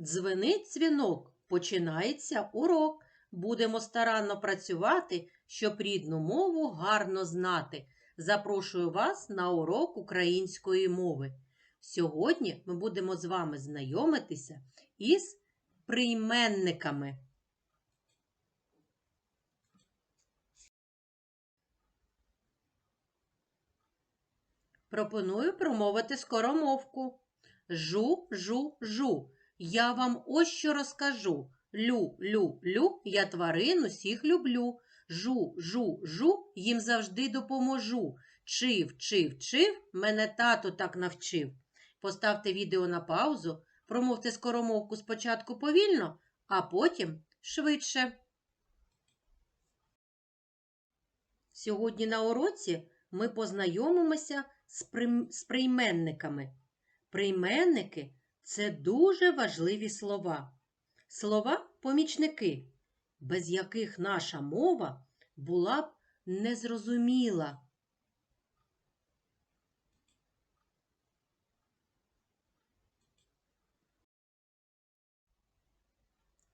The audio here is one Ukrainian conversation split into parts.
Дзвенить дзвінок, починається урок. Будемо старанно працювати, щоб рідну мову гарно знати. Запрошую вас на урок української мови. Сьогодні ми будемо з вами знайомитися із прийменниками. Пропоную промовити скоромовку. Жу, жу, жу. Я вам ось що розкажу. Лю, лю, лю, я тварин усіх люблю. Жу, жу, жу, їм завжди допоможу. Чив, чив, чив, мене тато так навчив. Поставте відео на паузу, промовте скоромовку спочатку повільно, а потім швидше. Сьогодні на уроці ми познайомимося з прийменниками. Прийменники це дуже важливі слова. Слова помічники, без яких наша мова була б незрозуміла.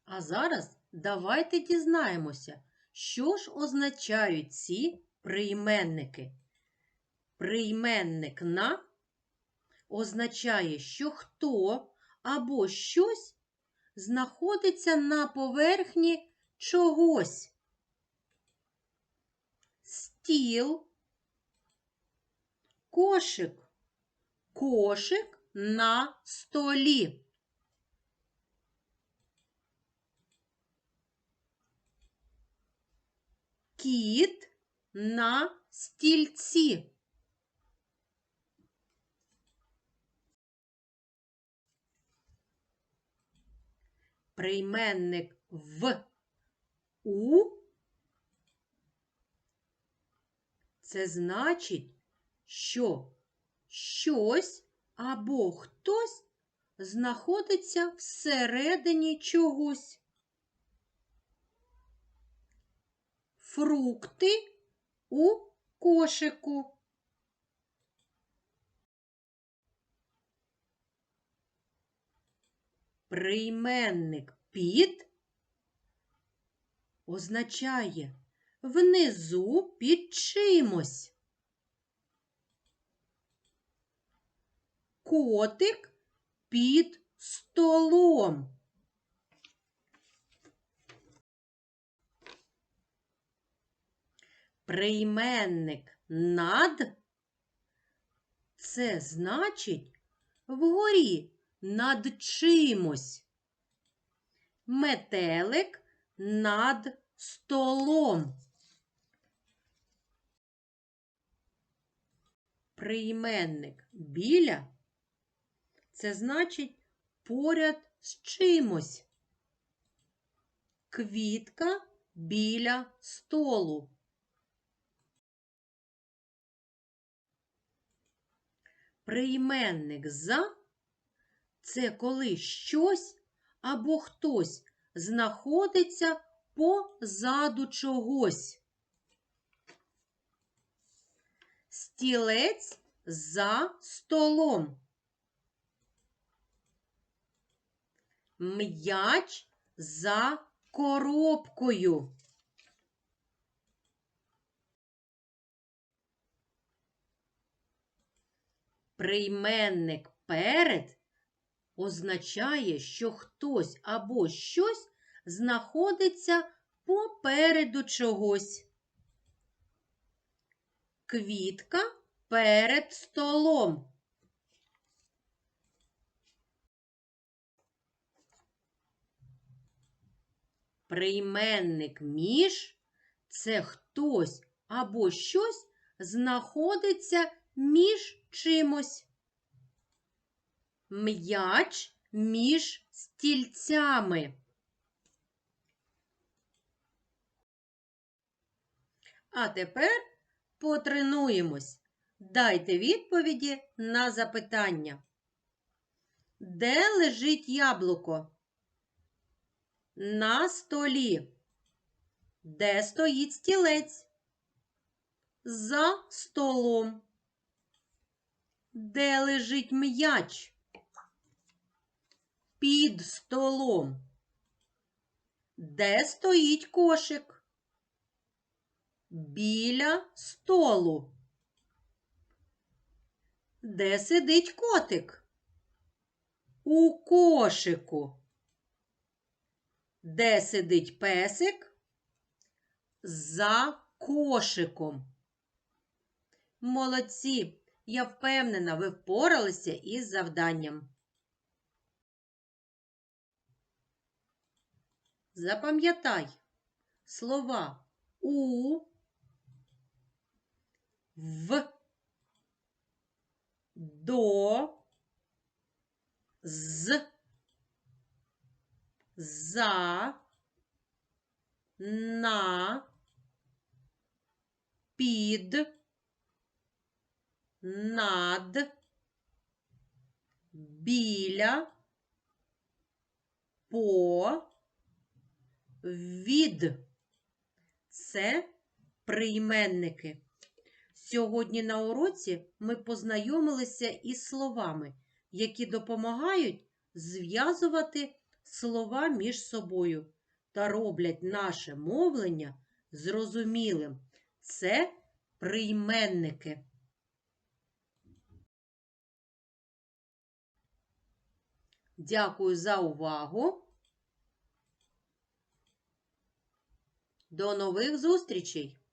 А зараз давайте дізнаємося, що ж означають ці прийменники. Прийменник на означає, що хто або щось знаходиться на поверхні чогось. Стіл, кошик, кошик на столі. Кіт на стільці. Прийменник в у це значить, що щось або хтось знаходиться всередині чогось. Фрукти у кошику. Прийменник під означає внизу під чимось. Котик під столом. Прийменник над це значить вгорі над чимось. Метелик над столом. Прийменник біля це значить поряд з чимось. Квітка біля столу. Прийменник за це коли щось або хтось знаходиться позаду чогось. Стілець за столом. М'яч за коробкою. Прийменник перед означає, що хтось або щось знаходиться попереду чогось. Квітка перед столом. Прийменник між це хтось або щось знаходиться між чимось. М'яч між стільцями. А тепер потренуємось. Дайте відповіді на запитання. Де лежить яблуко? На столі. Де стоїть стілець? За столом. Де лежить м'яч? Під столом. Де стоїть кошик? Біля столу. Де сидить котик? У кошику. Де сидить песик? За кошиком. Молодці! Я впевнена, ви впоралися із завданням. Запам'ятай. Слова у, в, до, з, за, на, під, над, біля, по, від. Це прийменники. Сьогодні на уроці ми познайомилися із словами, які допомагають зв'язувати слова між собою та роблять наше мовлення зрозумілим. Це прийменники. Дякую за увагу. До нових зустрічей!